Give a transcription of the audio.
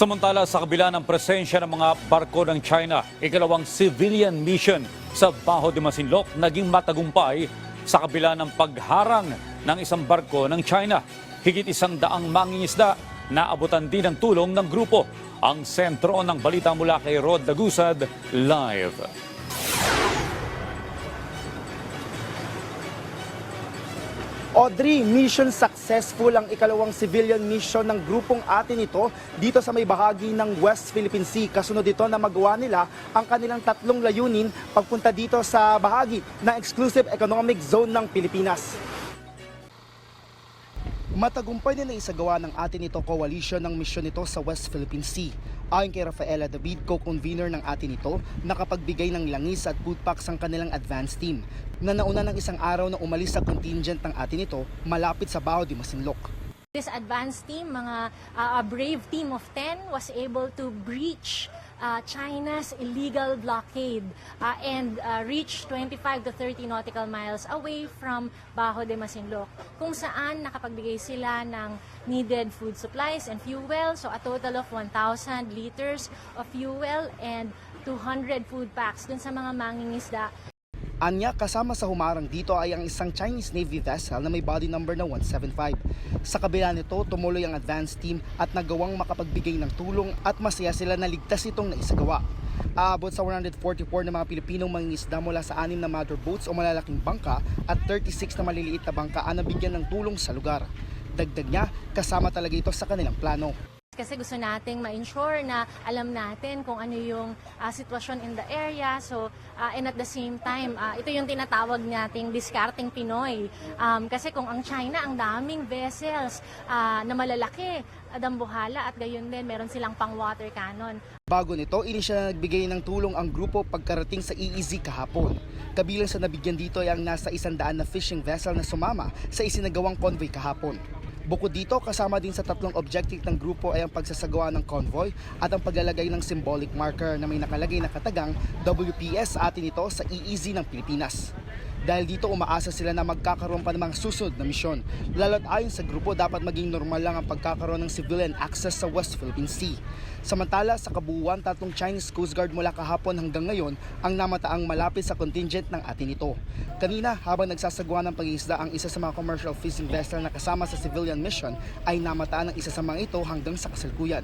Samantala sa kabila ng presensya ng mga barko ng China, ikalawang civilian mission sa Baho de Masinloc naging matagumpay sa kabila ng pagharang ng isang barko ng China. Higit isang daang mangingisda na abutan din ng tulong ng grupo. Ang sentro ng balita mula kay Rod Dagusad, live. Audrey, mission successful ang ikalawang civilian mission ng grupong atin ito dito sa may bahagi ng West Philippine Sea. Kasunod dito na magawa nila ang kanilang tatlong layunin pagpunta dito sa bahagi ng exclusive economic zone ng Pilipinas. Matagumpay nila isagawa ng atin ito coalition ng misyon nito sa West Philippine Sea. Ayon kay Rafaela David, co-convener ng atin ito, nakapagbigay ng langis at food packs ang kanilang advance team na nauna ng isang araw na umalis sa contingent ng atin ito malapit sa Bao de Masinloc. This advanced team, mga uh, a brave team of 10 was able to breach uh, China's illegal blockade uh, and uh, reach 25 to 30 nautical miles away from Bajo de Masinloc kung saan nakapagbigay sila ng needed food supplies and fuel. So a total of 1,000 liters of fuel and 200 food packs dun sa mga mangingisda Anya, kasama sa humarang dito ay ang isang Chinese Navy vessel na may body number na 175. Sa kabila nito, tumuloy ang advance team at nagawang makapagbigay ng tulong at masaya sila na ligtas itong naisagawa. Aabot sa 144 na mga Pilipinong mangingisda mula sa anim na mother boats o malalaking bangka at 36 na maliliit na bangka ang nabigyan ng tulong sa lugar. Dagdag niya, kasama talaga ito sa kanilang plano. Kasi gusto nating ma-ensure na alam natin kung ano yung ah, sitwasyon in the area. So, ah, and at the same time, ah, ito yung tinatawag nating discarding Pinoy. Um, kasi kung ang China, ang daming vessels ah, na malalaki, adambuhala at gayon din, meron silang pang water cannon. Bago nito, inisyal na nagbigay ng tulong ang grupo pagkarating sa EEZ kahapon. Kabilang sa nabigyan dito ay ang nasa isandaan na fishing vessel na sumama sa isinagawang convoy kahapon. Bukod dito, kasama din sa tatlong objective ng grupo ay ang pagsasagawa ng convoy at ang paglalagay ng symbolic marker na may nakalagay na katagang WPS sa atin ito sa EEZ ng Pilipinas. Dahil dito umaasa sila na magkakaroon pa ng mga susunod na misyon. Lalo't ayon sa grupo dapat maging normal lang ang pagkakaroon ng civilian access sa West Philippine Sea. Samantala sa kabuuan tatlong Chinese Coast Guard mula kahapon hanggang ngayon ang namataang malapit sa contingent ng atin ito. Kanina habang nagsasagawa ng pag-iisda ang isa sa mga commercial fishing vessel na kasama sa civilian mission ay namataan ng isa sa mga ito hanggang sa kasalukuyan.